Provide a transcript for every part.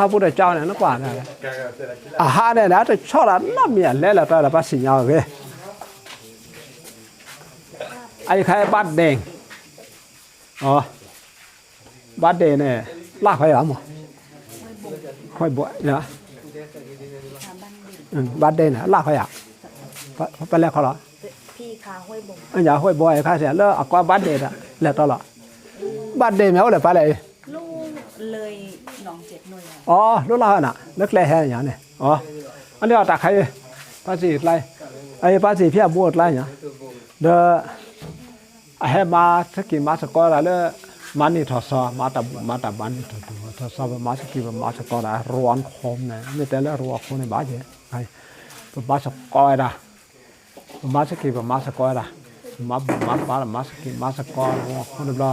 พระพุทธเจ้าเนี่ยนักกว่าเนี่ยอาหารเนี่ยนะจะชอบละน้ำเมียนแล้วละตัวละปัสสิญญาเกไอ้ใครบ้านแดงอ๋อบ้านแดงเนี่ยลากไปหรอหมอค่อยบวชเนี่ยอืมบ้านแดงเนี่ยลากไปอะไปแล้วเขาเหรอพี่ขาห้วยบงอันอย่าห้วยบอยข้าเสียแล้วอากว่าบ้านเดนอะแล้วตลอดบ้านเดนแมวเลยไปเลยลูกเลย หนองเจ็ดหน่วยอะอ๋อรู้แล้วน่ะนึกแลแฮอย่างเนี่ยอ๋ออันนี้เอาตาใครภาษีไรไอ้ภาษีเพียบวดไรเนี่ยเดอไอ้ให้มาสกิมาสกอร์แล้วมันนี่ทอสอมาตับมาตับมันนี่ทอทอสกอมาสกิมาสกอร์ร้อ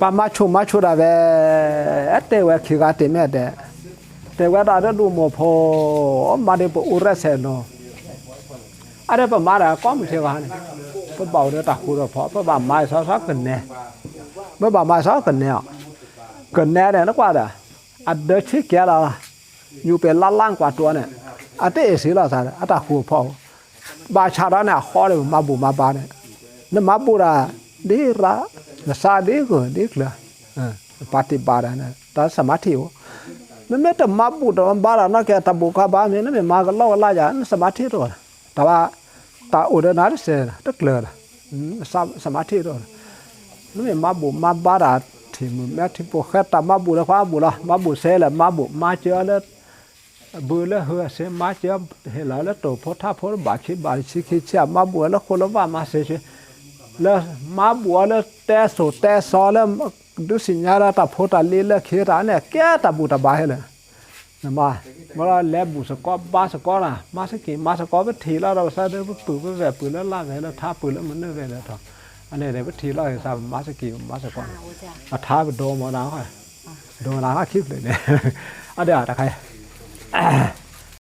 ปามาชูมาชูระเวเตเวขีกาติเมเดเตเวดาเรดูโมพอมาเดปอุระเซโนอะไรประมาณอะก็ไมเท่ากันปะเบาวเดือตะคูเราพอปะบ่ามาซอซอกันเน่เมื่บ่ามาซอกันเน่กันเน่เนี่ยนักว่าเด้ออัดเดชี้แกเราอยู่เป็นล้านล้านกว่าตัวเนี่ยอันเตอสีเราสารอัตาคูพอบาชาระเนี่ยขอเลยมาบุมาบาเนี่ยนั่นมาบุระดีระ นะซาดีก็ดีกละอ่าปฏิบารานะตาสมาธิโอนั่นไม่แต่มาบุตรบารานะแกตบุกบ้ามีนั่นไม่มาก็เล่าอะไรอย่างสมาธิตัวแต่ว่าตาอุดรนาเซนตักเลือสมาธิตัวนี่นไม่าบุมาบาราที่มึงแม้ที่พวกแค่ตามาบุแล้วความบุละมาบุเซละมาบุมาเจอแล้วบุอแล้วเฮือเสมาเจอเฮลาแล้วตัวพอท้าพอบาชิบาชิคิเชียมาบุแล้วคนละว่ามาเสีย แล้วมาบัวแล้วแต่สูแต่ซอแล้วดูสิญญาราตาโพตาลีแล้วเคราเนี่ยแก่ตาบูตาบายเลยนะมาเมื่อแล้วบูสกอบ้าสกอนะมาสกีมาสกอไปทีแล้วเราใส่เด้ปืนไปแบบปืนแล้วล่าไงแล้วท้าปืนแล้วมันเนี่ยไปแล้วทำอันนี้เนี่ยไปทีแล้วใส่มาสกีมาสกอมาท้าไปโดนมาหนาวค่ะโดนหนาวคิดเลยเนี่ยอันเดียวตะใคร